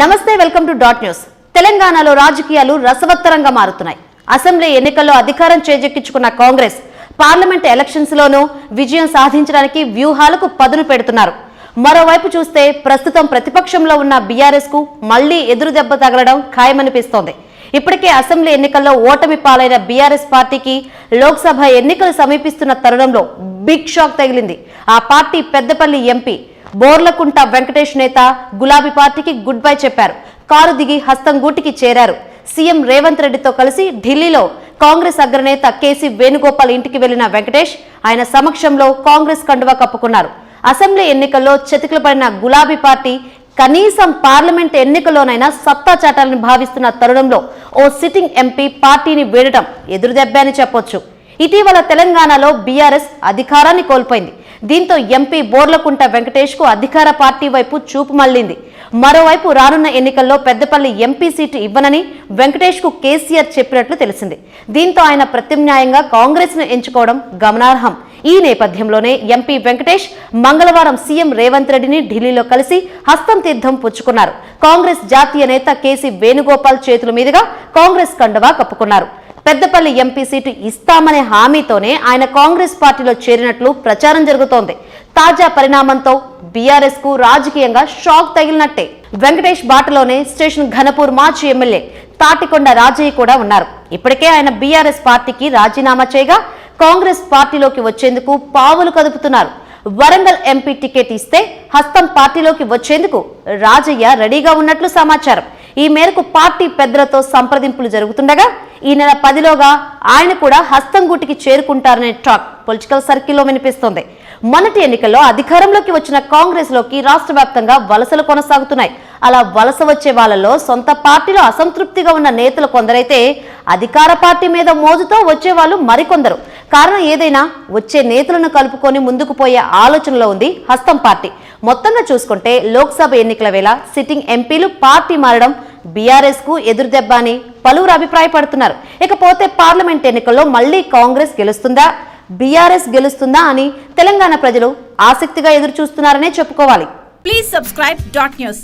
నమస్తే welcome to dot news. తెలంగాణలో రాజకీయాలు రసవత్తరంగా మారుతున్నాయి. అసెంబ్లీ ఎన్నికల్లో అధికారం చేజెక్కించుకున్న కాంగ్రెస్ పార్లమెంట్ ఎలక్షన్స్ లోనూ విజయం సాధించడానికి వ్యూహాలకు పదును పెడుతున్నారు. మరోవైపు చూస్తే ప్రస్తుతం ప్రతిపక్షంలో ఉన్న బీఆర్ఎస్కు మళ్ళీ ఎదురు దెబ్బ తగలడం ఖాయమనిపిస్తోంది. ఇప్పటికే అసెంబ్లీ ఎన్నికల్లో ఓటమి పాలైన బీఆర్ఎస్ పార్టీకి లోక్సభ ఎన్నికలు సమీపిస్తున్న తరుణంలో బిగ్ షాక్ తగిలింది. ఆ పార్టీ పెద్దపల్లి ఎంపీ బోర్లకుంట వెంకటేష్ నేత గులాబీ పార్టీకి గుడ్ బై చెప్పారు. కారు దిగి హస్తం గూటికి చేరారు. సీఎం రేవంత్ రెడ్డితో కలిసి ఢిల్లీలో కాంగ్రెస్ అగ్రనేత కేసీ వేణుగోపాల్ ఇంటికి వెళ్ళిన వెంకటేష్ ఆయన సమక్షంలో కాంగ్రెస్ కండువా కప్పుకున్నారు. అసెంబ్లీ ఎన్నికల్లో చతికిల గులాబీ పార్టీ కనీసం పార్లమెంట్ ఎన్నికల్లోనైనా సత్తా చాటాలని భావిస్తున్న తరుణంలో ఓ సిట్టింగ్ ఎంపీ పార్టీని వీడటం ఎదురుదెబ్బ అని చెప్పొచ్చు. ఇటీవల తెలంగాణలో బీఆర్ఎస్ అధికారాన్ని కోల్పోయింది. దీంతో ఎంపీ బోర్లకుంట వెంకటేష్కు అధికార పార్టీ వైపు చూపు మళ్ళింది మరోవైపు రానున్న ఎన్నికల్లో పెద్దపల్లి ఎంపీ సీటు ఇవ్వనని వెంకటేష్కు కేసీఆర్ చెప్పినట్లు తెలిసింది. దీంతో ఆయన ప్రత్యామ్నాయంగా కాంగ్రెస్ను ఎంచుకోవడం గమనార్హం. ఈ నేపథ్యంలోనే ఎంపీ వెంకటేష్ మంగళవారం సీఎం రేవంత్ రెడ్డిని ఢిల్లీలో కలిసి హస్తం తీర్థం పుచ్చుకున్నారు. కాంగ్రెస్ జాతీయ నేత కేసీ వేణుగోపాల్ చేతుల మీదుగా కాంగ్రెస్ కండువా కప్పుకున్నారు. పెద్దపల్లి ఎంపీ సీటు ఇస్తామనే హామీతోనే ఆయన కాంగ్రెస్ పార్టీలో చేరినట్లు ప్రచారం జరుగుతోంది. తాజా పరిణామంతో బీఆర్ఎస్కు రాజకీయంగా షాక్ తగిలినట్టే. వెంకటేష్ బాటలోనే స్టేషన్ ఘనపూర్ మాజీ ఎమ్మెల్యే తాటికొండ రాజయ్య కూడా ఉన్నారు. ఇప్పటికే ఆయన బీఆర్ఎస్ పార్టీకి రాజీనామా చేయగా కాంగ్రెస్ పార్టీలోకి వచ్చేందుకు పావులు కదుపుతున్నారు. వరంగల్ ఎంపీ టికెట్ ఇస్తే హస్తం పార్టీలోకి వచ్చేందుకు రాజయ్య రెడీగా ఉన్నట్లు సమాచారం. ఈ మేరకు పార్టీ పెద్దలతో సంప్రదింపులు జరుగుతుండగా ఈ నెల పదిలోగా ఆయన కూడా హస్తం గుటికి చేరుకుంటారనే టాక్ పొలిటికల్ సర్కిల్లో వినిపిస్తోంది. మొన్నటి ఎన్నికల్లో అధికారంలోకి వచ్చిన కాంగ్రెస్లోకి రాష్ట్ర వ్యాప్తంగా వలసలు కొనసాగుతున్నాయి. అలా వలస వచ్చే వాళ్ళలో సొంత పార్టీలో అసంతృప్తిగా ఉన్న నేతలు కొందరైతే అధికార పార్టీ మీద మోజుతో వచ్చే వాళ్ళు మరికొందరు. కారణం ఏదైనా వచ్చే నేతలను కలుపుకొని ముందుకు పోయే ఆలోచనలో ఉంది హస్తం పార్టీ. మొత్తంగా చూసుకుంటే లోక్సభ ఎన్నికల వేళ సిట్టింగ్ ఎంపీలు పార్టీ మారడం బీఆర్ఎస్కు ఎదురుదెబ్బ అని పలువురు అభిప్రాయపడుతున్నారు. ఇకపోతే పార్లమెంట్ ఎన్నికల్లో మళ్ళీ కాంగ్రెస్ గెలుస్తుందా? బీఆర్ఎస్ గెలుస్తుందా అని తెలంగాణ ప్రజలు ఆసక్తిగా ఎదురు చూస్తున్నారనే చెప్పుకోవాలి. Please subscribe dot news